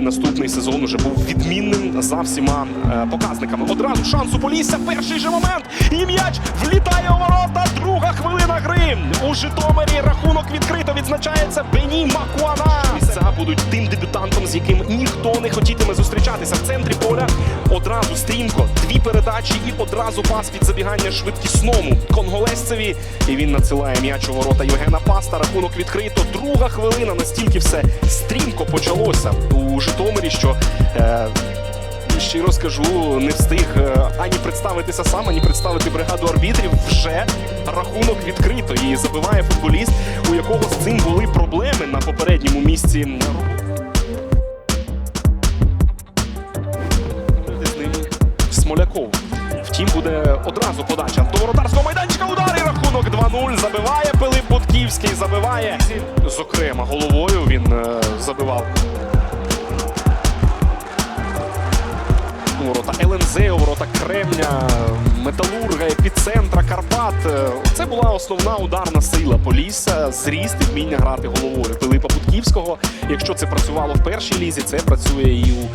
далі наступний сезон уже був відмінним за всіма е, показниками. Одразу шанс у Полісся. Перший же момент. І м'яч влітає у ворота. Друга хвилина гри. У Житомирі рахунок відкрито відзначається Бені Макуана. Місця будуть тим дебютантом, з яким ніхто не хотітиме зустрічатися. В центрі поля одразу стрімко. Дві передачі і одразу пас під забігання швидкісному конголезцеві. І він надсилає м'яч у ворота Євгена Паста. Рахунок відкрито. Друга хвилина. Настільки все стрімко почалося у Житомирі, що. Е, Щиро скажу, не встиг е, ані представитися сам, ані представити бригаду арбітрів. Вже рахунок відкрито і забиває футболіст, у якого з цим були проблеми на попередньому місці. Смоляков. Втім, буде одразу подача до воротарського майданчика. Удар і рахунок 2-0. Забиває Пилип Будківський. Забиває. Зокрема, головою він е, забивав. Ворота ворота Кремня, Металурга, епіцентра, Карпат. Це була основна ударна сила Полісся. Зріст і вміння грати головою Пилипа Будківського. Якщо це працювало в першій лізі, це працює і у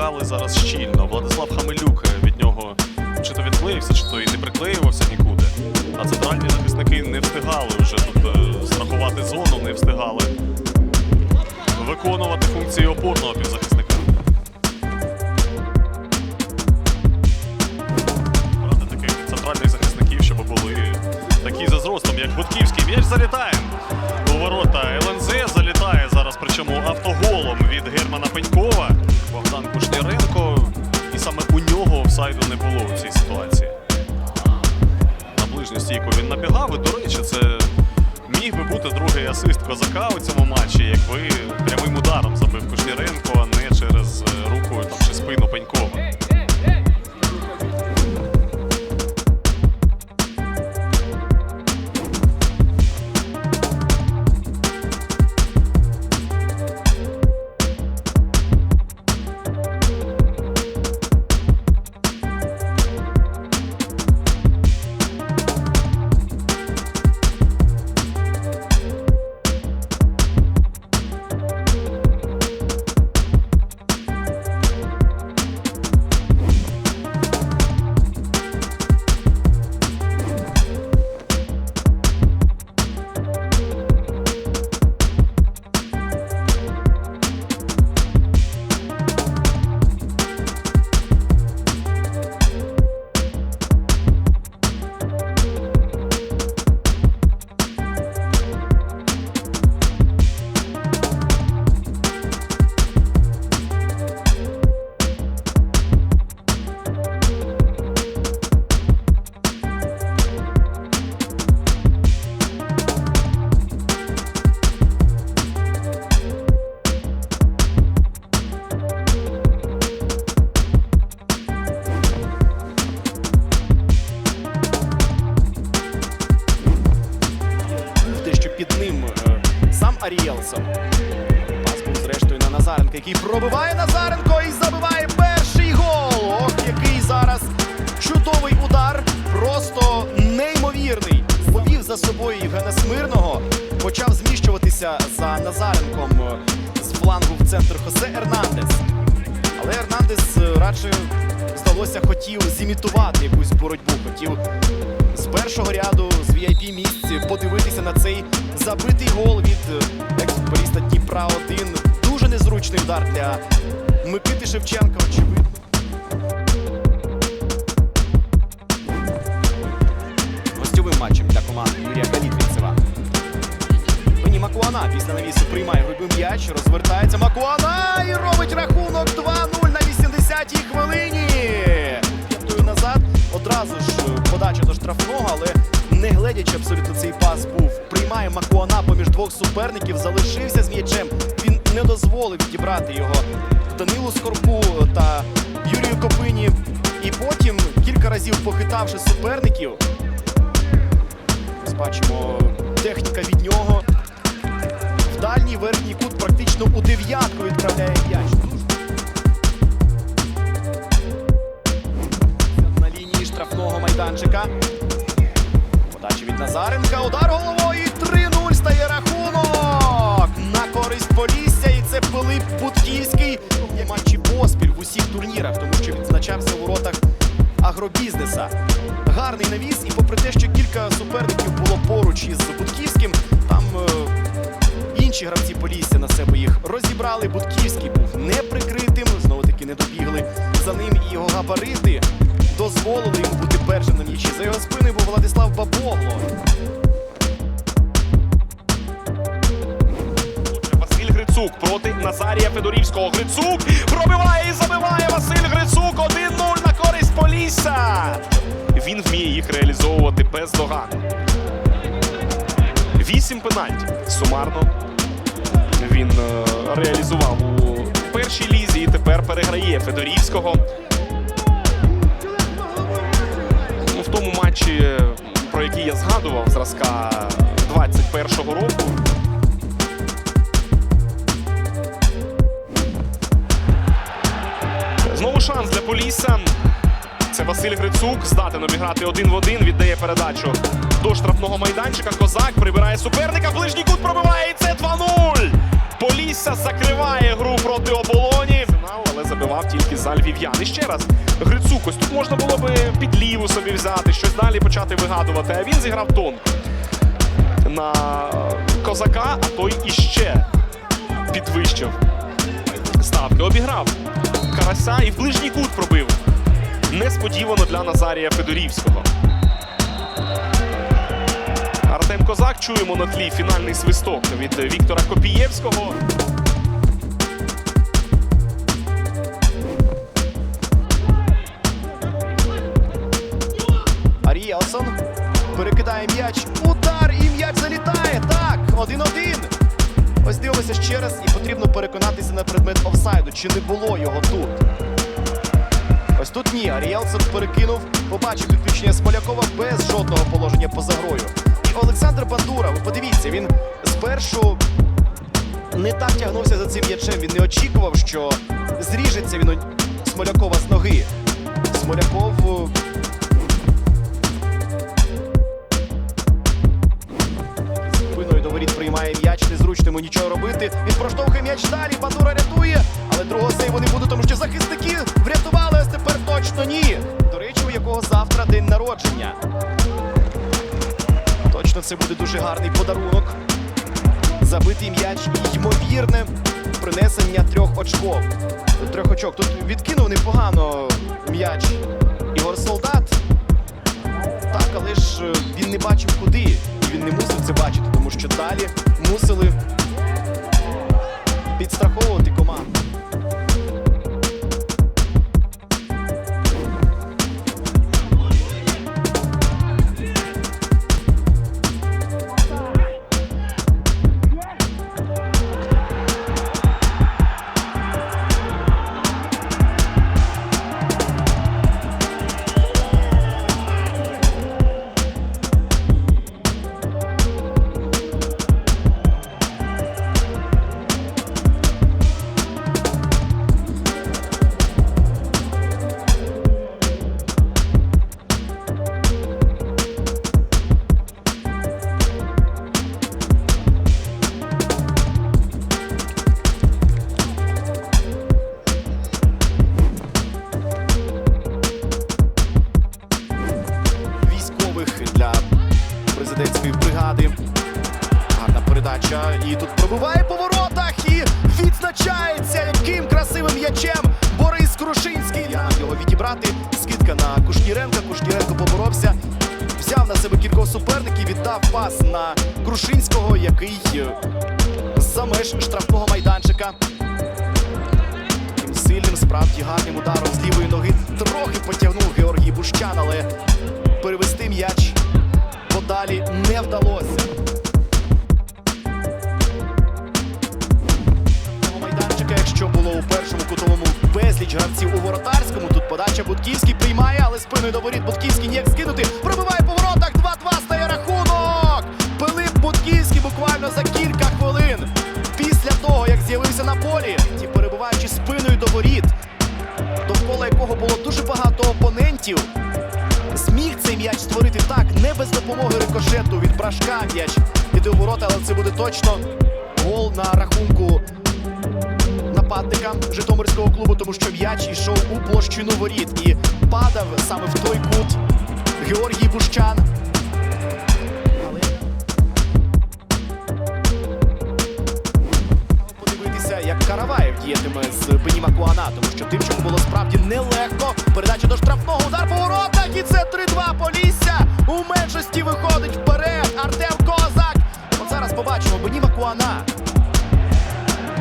не зараз щільно. Владислав Хамелюк е, від нього чи то відклеївся, чи то і не приклеювався нікуди. А центральні захисники не встигали вже тут е, страхувати зону, не встигали виконувати функції опорного півзахисника. Правда, таких центральних захисників, щоб були такі за зростом, як Будківський. М'яч залітає у ворота ЛНЗ. Залітає зараз, причому автоголом від Германа Пенькова. Офсайду не було в цій ситуації. На ближню стійку він набігав. І, до речі, це міг би бути другий асист козака у цьому матчі, якби прямим ударом забив Кушніренко, а не через е, руку чи спину Пенькова. За собою Євгена Смирного, почав зміщуватися за Назаренком е, з флангу в центр Хосе Ернандес. Але Ернандес е, радше, здалося, хотів зімітувати якусь боротьбу. Хотів з першого ряду з vip місць подивитися на цей забитий гол від е, екс-футболіста Дніпра 1 Дуже незручний удар для Микити Шевченка. Очевидно. Макуана після навісу приймає грубий м'яч, розвертається Макуана і робить рахунок 2-0 на 80-й хвилині. П'ятою назад одразу ж подача до штрафного, але не гледячи абсолютно цей пас був. Приймає Макуана поміж двох суперників, залишився з м'ячем. Він не дозволив відібрати його Данилу Скорку та Юрію Копині. І потім, кілька разів похитавши суперників, бачимо техніка від нього. Дальній верхній кут практично у дев'ятку відправляє м'яч. Дозволили йому бути першим на м'ячі. За його спиною був Владислав Бабогло. Василь Грицук проти Назарія Федорівського. Грицук пробиває і забиває Василь Грицук. 1-0 на користь Полісся. Він вміє їх реалізовувати без бездоганно. Вісім пенальтів. Сумарно він е, реалізував у першій лізі і тепер переграє Федорівського. Матчі, про який я згадував, зразка 21-го року. Знову шанс для Полісся. Це Василь Грицук. Здатен обіграти один в один. Віддає передачу до штрафного майданчика. Козак прибирає суперника. Ближній кут пробиває. І це 2-0. Полісся закриває гру проти оболоні. Але забивав тільки за львів'ян. І ще раз Грицук. Ось тут можна було би під ліву собі взяти, щось далі почати вигадувати. А він зіграв тонко на козака, а той іще підвищив ставки. Обіграв Карася і в ближній кут пробив. Несподівано для Назарія Федорівського. Артем Козак чуємо на тлі фінальний свисток від Віктора Копієвського. Аріелсон перекидає м'яч. Удар і м'яч залітає. Так, 1-1. Ось дивимося ще раз і потрібно переконатися на предмет офсайду. Чи не було його тут? Ось тут ні. Аріелсон перекинув. Побачив підключення Смолякова без жодного положення поза грою. І Олександр Бандура, ви подивіться, він спершу не так тягнувся за цим м'ячем. Він не очікував, що зріжеться він Смолякова з ноги. Смоляков незручно нічого робити. Він проштовхує м'яч далі, Бандура рятує, але другого сейву не буде, тому що захисники врятували, а тепер точно ні. До речі, у якого завтра день народження. Точно це буде дуже гарний подарунок. Забитий м'яч ймовірне принесення трьох очков. Трьох очок. Тут відкинув непогано м'яч Ігор Солдат. Так, але ж е, він не бачив куди. І він не мусив це бачити, тому що далі мусили підстраховувати команду. Івановича. І тут пробуває по воротах і відзначається, яким красивим ячем Борис Крушинський. Його відібрати. Скидка на Кушніренка. Кушніренко поборовся. Взяв на себе кількох суперників, віддав пас на Крушинського, який е, за меж штрафного майданчика. Тим сильним, справді гарним ударом з лівої ноги трохи потягнув Георгій Бущан, але перевести м'яч подалі не вдалося. Безліч гравців у воротарському, тут подача Будківський приймає, але спиною до воріт Будківський ніяк скинути. Пробиває по воротах 2-2 стає рахунок. Пилип Будківський буквально за кілька хвилин після того, як з'явився на полі, ті перебуваючи спиною до воріт, довкола якого було дуже багато опонентів. Зміг цей м'яч створити так, не без допомоги рикошету від брашка м'яч іде у ворота, але це буде точно гол на рахунку нападника Житомирського клубу, тому що м'яч йшов у площину воріт і падав саме в той кут Георгій Бущан. Але подивитися, як Караваєв діятиме з Беніма Куана, тому що Тимчику було справді нелегко. Передача до штрафного удар по воротах, і це 3-2 Полісся. У меншості виходить вперед. Артем Козак. От зараз побачимо Беніма Куана.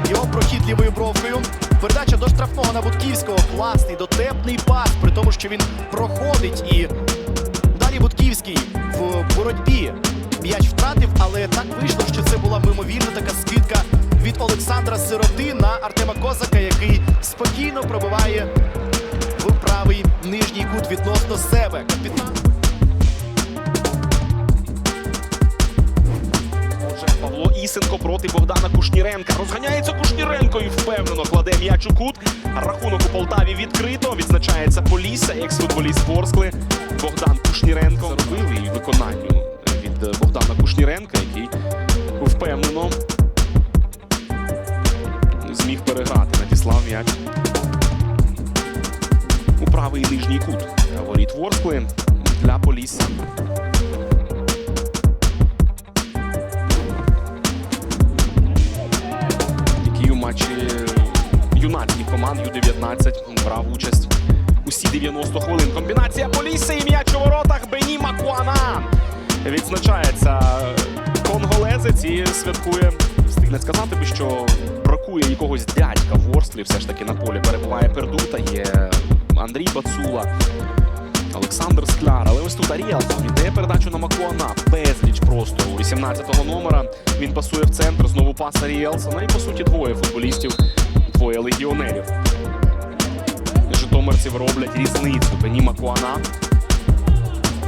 Його прохід лівою бровкою. Передача до штрафного на Будківського. Класний дотепний пас, при тому, що він проходить і далі Будківський в боротьбі. М'яч втратив, але так вийшло, що це була мимовільна така скидка від Олександра Сироти на Артема Козака, який спокійно пробиває в правий нижній кут відносно себе. Капітан. Павло проти Богдана Кушніренка. Розганяється Кушніренко і впевнено кладе м'яч у кут. Рахунок у Полтаві відкрито. Відзначається Полісся, екс-футболіст Ворскли. Богдан Кушніренко заробив і виконанню від Богдана Кушніренка, який впевнено зміг переграти. Надіслав м'яч у правий нижній кут. Воріт Ворскли для Полісся. Юнацьких команд Ю-19 брав участь усі 90 хвилин. Комбінація Полісся і м'яч у воротах Бені Макуана. Відзначається конголезець і святкує. Встиг не сказати би, що бракує якогось дядька в Ворслі. Все ж таки на полі перебуває Пердута, є Андрій Бацула. Олександр Скляр, але ось тут Аріалсон віддає передачу на Макуана. Безліч просто у 18-го номера. Він пасує в центр. Знову пас Аріелсона. І по суті двоє футболістів, двоє легіонерів. Житомирців роблять різницю. Бені Макуана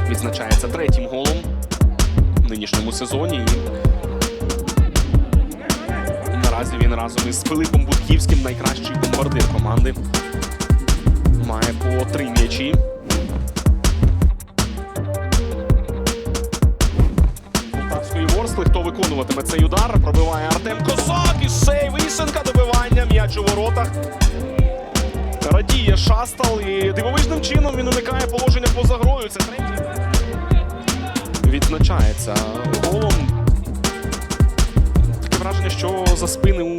відзначається третім голом в нинішньому сезоні. І наразі він разом із Филипом Будківським найкращий бомбардир команди. Має по три м'ячі. Полтавської. Хто виконуватиме цей удар? Пробиває Артем Козак і сейв Ісенка добивання. М'яч у воротах. Радіє Шастал і дивовижним чином він уникає положення поза грою. Це третій. Відзначається голом. Таке враження, що за спини у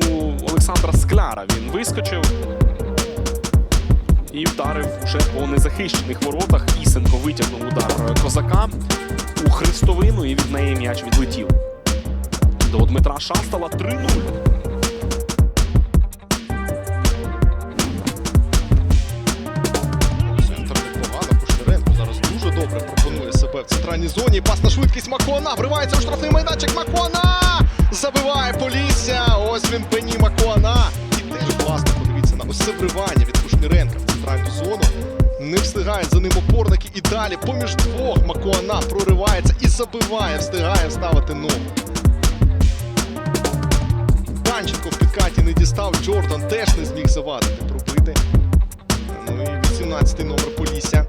Олександра Скляра він вискочив і вдарив уже по незахищених воротах. Ісенко витягнув удар козака у хрестовину і від неї м'яч відлетів. До Дмитра Шастала 3-0. Центральній зоні. Пас на швидкість Макуана. Вривається у штрафний майданчик. Макуана! Забиває Полісся. Ось він Бені Макуана. І теж класно подивіться на ось вривання від Кушніренка в центральну зону. Не встигають за ним опорники і далі поміж двох Макуана проривається і забиває, встигає вставити ногу. Данченко в підкаті не дістав. Джордан теж не зміг завадити пробити. Ну і 18-й номер Полісся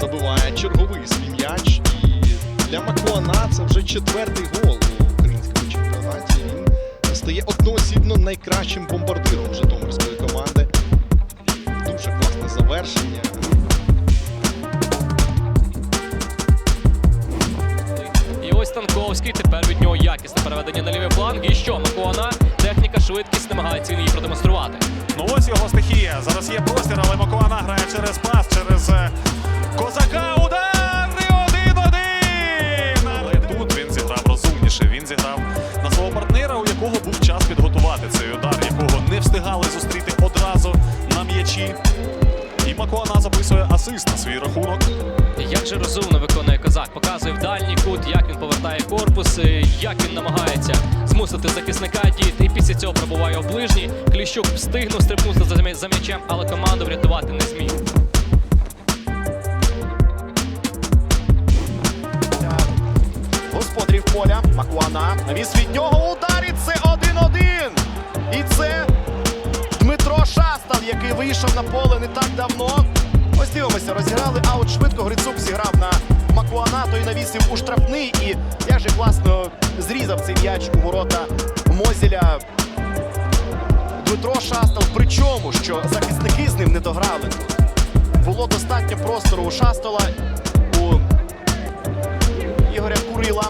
забиває черговий свій м'яч. І для Макуана це вже четвертий гол у українському чемпіонаті. Він стає одноосібно найкращим бомбардиром Житомирської команди. Дуже класне завершення. І ось Танковський. Тепер від нього якісне переведення на лівий фланг. І що Макуана, техніка, швидкість намагається він її продемонструвати. Ну ось його стихія. Зараз є простір, але Макуана грає через пас, через асист на свій рахунок. Як же розумно виконує козак, показує в дальній кут, як він повертає корпус, як він намагається змусити захисника діяти. І після цього пробуває в ближній. Кліщук встигнув стрибнути за за м'ячем, але команду врятувати не зміг. Господарів поля Макуана. Навіс від нього удар і це 1-1. І це Дмитро Шастал, який вийшов на поле не так давно. Ось дивимося, розіграли аут швидко. Грицук зіграв на Макуана, той навісив у штрафний. І як же класно зрізав цей м'яч у ворота Мозіля. Дмитро Шастал. Причому, що захисники з ним не дограли. Було достатньо простору у Шастала. У Ігоря Курила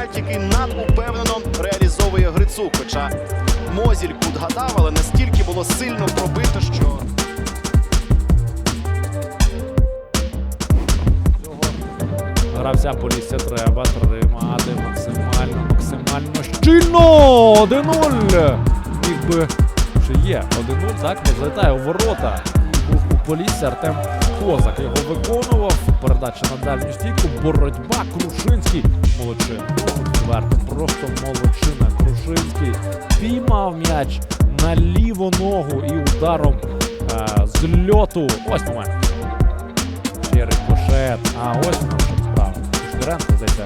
пенальті, який надупевнено реалізовує Грицук. Хоча Мозіль кут гадав, але настільки було сильно пробито, що. Гравця Полісся треба тримати максимально, максимально щільно! 1-0! Міг би, є 1-0, так? Не залітає у ворота. У Полісся Артем Козак його виконував. Передача на дальню стійку. Боротьба Крушинський. Молодчина. Відверто, просто молодчина. Крушинський піймав м'яч на ліву ногу і ударом е, з льоту. Ось момент. Ще рикошет. А ось справа. Кушніренко зайде.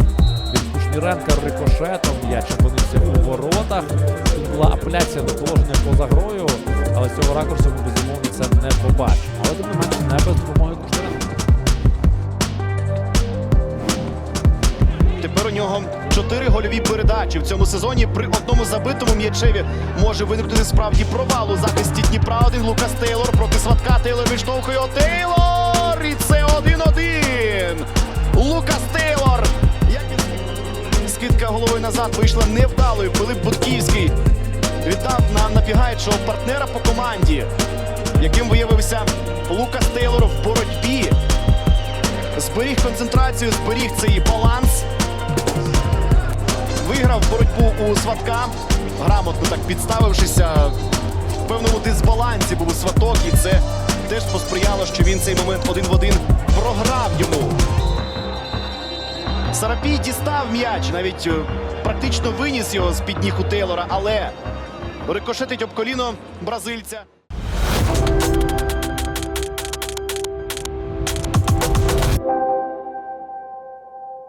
Від Кушніренка рикошетом м'яч опинився у воротах. Тут була апеляція до положення поза грою, але цього ракурсу ми безумовно це не побачимо. Але тим не менше не без допомоги Кушніренка. Тепер у нього чотири гольові передачі в цьому сезоні. При одному забитому м'ячеві може виникнути справді провал у захисті Дніпра. Один Лукас Тейлор проти Сватка. Тейлор відштовхує Тейлор! І це 1-1. Лукас Тейлор. Скидка головою назад вийшла невдалою. Пилип Будківський віддав на напігаючого партнера по команді, яким виявився Лукас Тейлор в боротьбі. Зберіг концентрацію, зберіг цей баланс. Виграв боротьбу у сватка, грамотно так підставившися. В певному дисбалансі був сваток, і це теж посприяло, що він цей момент один в один програв йому. Сарапій дістав м'яч, навіть е, практично виніс його з під ніг у Тейлора, але рикошетить об коліно бразильця.